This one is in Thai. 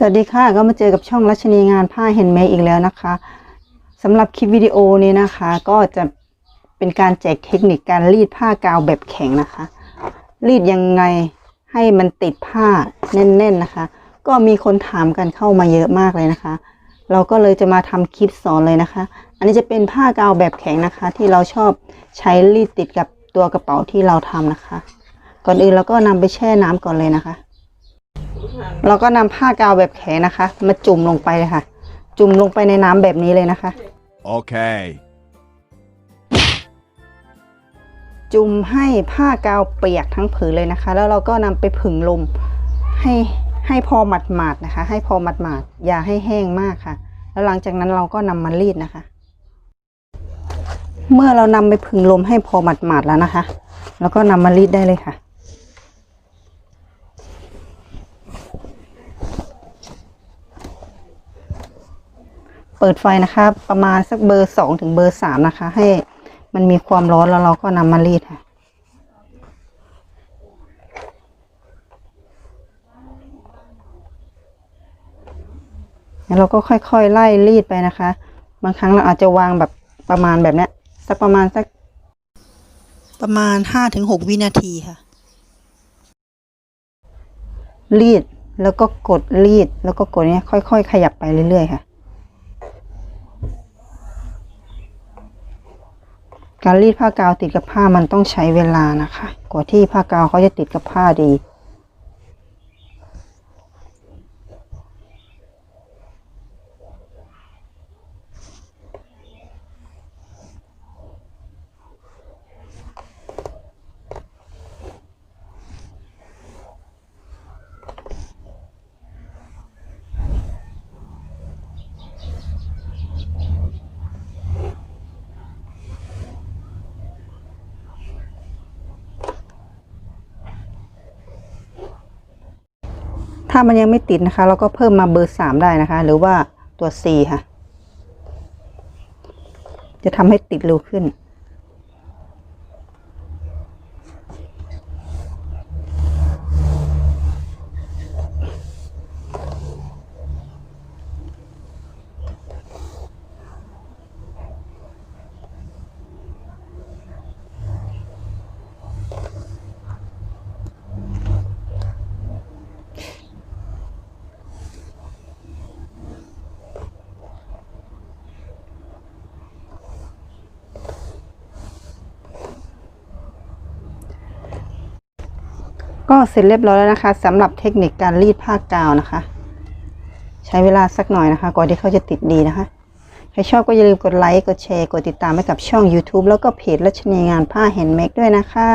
สวัสดีค่ะก็มาเจอกับช่องรัชนีงานผ้าเฮนเมดอีกแล้วนะคะสำหรับคลิปวิดีโอนี้นะคะ ก็จะเป็นการแจกเทคนิคการรีดผ้ากาวแบบแข็งนะคะ รีดยังไงให้มันติดผ้าแน่น ๆนะคะ ก็มีคนถามกันเข้ามาเยอะมากเลยนะคะ เราก็เลยจะมาทำคลิปสอนเลยนะคะ อันนี้จะเป็นผ้ากาวแบบแข็งนะคะ ที่เราชอบใช้รีดติดกับตัวกระเป๋าที่เราทำนะคะ ก่อนอื่นเราก็นำไปแช่น้ำก่อนเลยนะคะ เราก็นำผ้ากาวแบบแข็งนะคะ มาจุ่มลงไปเลยค่ะ จุ่มลงไปในน้ำแบบนี้เลยนะคะ Okay. จุ่มให้ผ้ากาวเปียกทั้งผืนเลยนะคะ แล้วเราก็นำไปผึ่งลมให้ให้พอหมาดๆนะคะ ให้พอหมาดๆอย่าให้แห้งมากค่ะ แล้วหลังจากนั้นเราก็นำมารีดนะคะ เมื่อเรานำไปผึ่งลมให้พอหมาดๆแล้วนะคะ แล้วก็นำมารีดได้เลยค่ะ เปิดไฟนะคะ ประมาณสักเบอร์สองถึงเบอร์สามนะคะ ให้มันมีความร้อนแล้วเราก็นำมารีดค่ะแล้วเราก็ค่อยๆไล่รีดไปนะคะ บางครั้งเราอาจจะวางแบบประมาณแบบนี้สักประมาณสัก ประมาณห้าถึงหกวินาทีค่ะ รีดแล้วก็กดรีดแล้วก็กดเนี้ยค่อย ๆ ขยับไปเรื่อยๆค่ะ การรีดผ้ากาวติดกับผ้ามันต้องใช้เวลานะคะ กว่าที่ผ้ากาวเขาจะติดกับผ้าดี ถ้ามันยังไม่ติดนะคะ เราก็เพิ่มมาเบอร์สามได้นะคะ หรือว่าตัว C ค่ะ จะทำให้ติดเร็วขึ้น ก็เสร็จเรียบร้อยแล้วนะคะสำหรับเทคนิคการรีดผ้ากาวนะคะ ใช้เวลาสักหน่อยนะคะ ก่อนที่เขาจะติดดีนะคะ ใครชอบก็อย่าลืมกดไลค์กดแชร์กดติดตามให้กับช่อง YouTube แล้วก็เพจรัชนีงานผ้าแฮนด์เมดด้วยนะคะ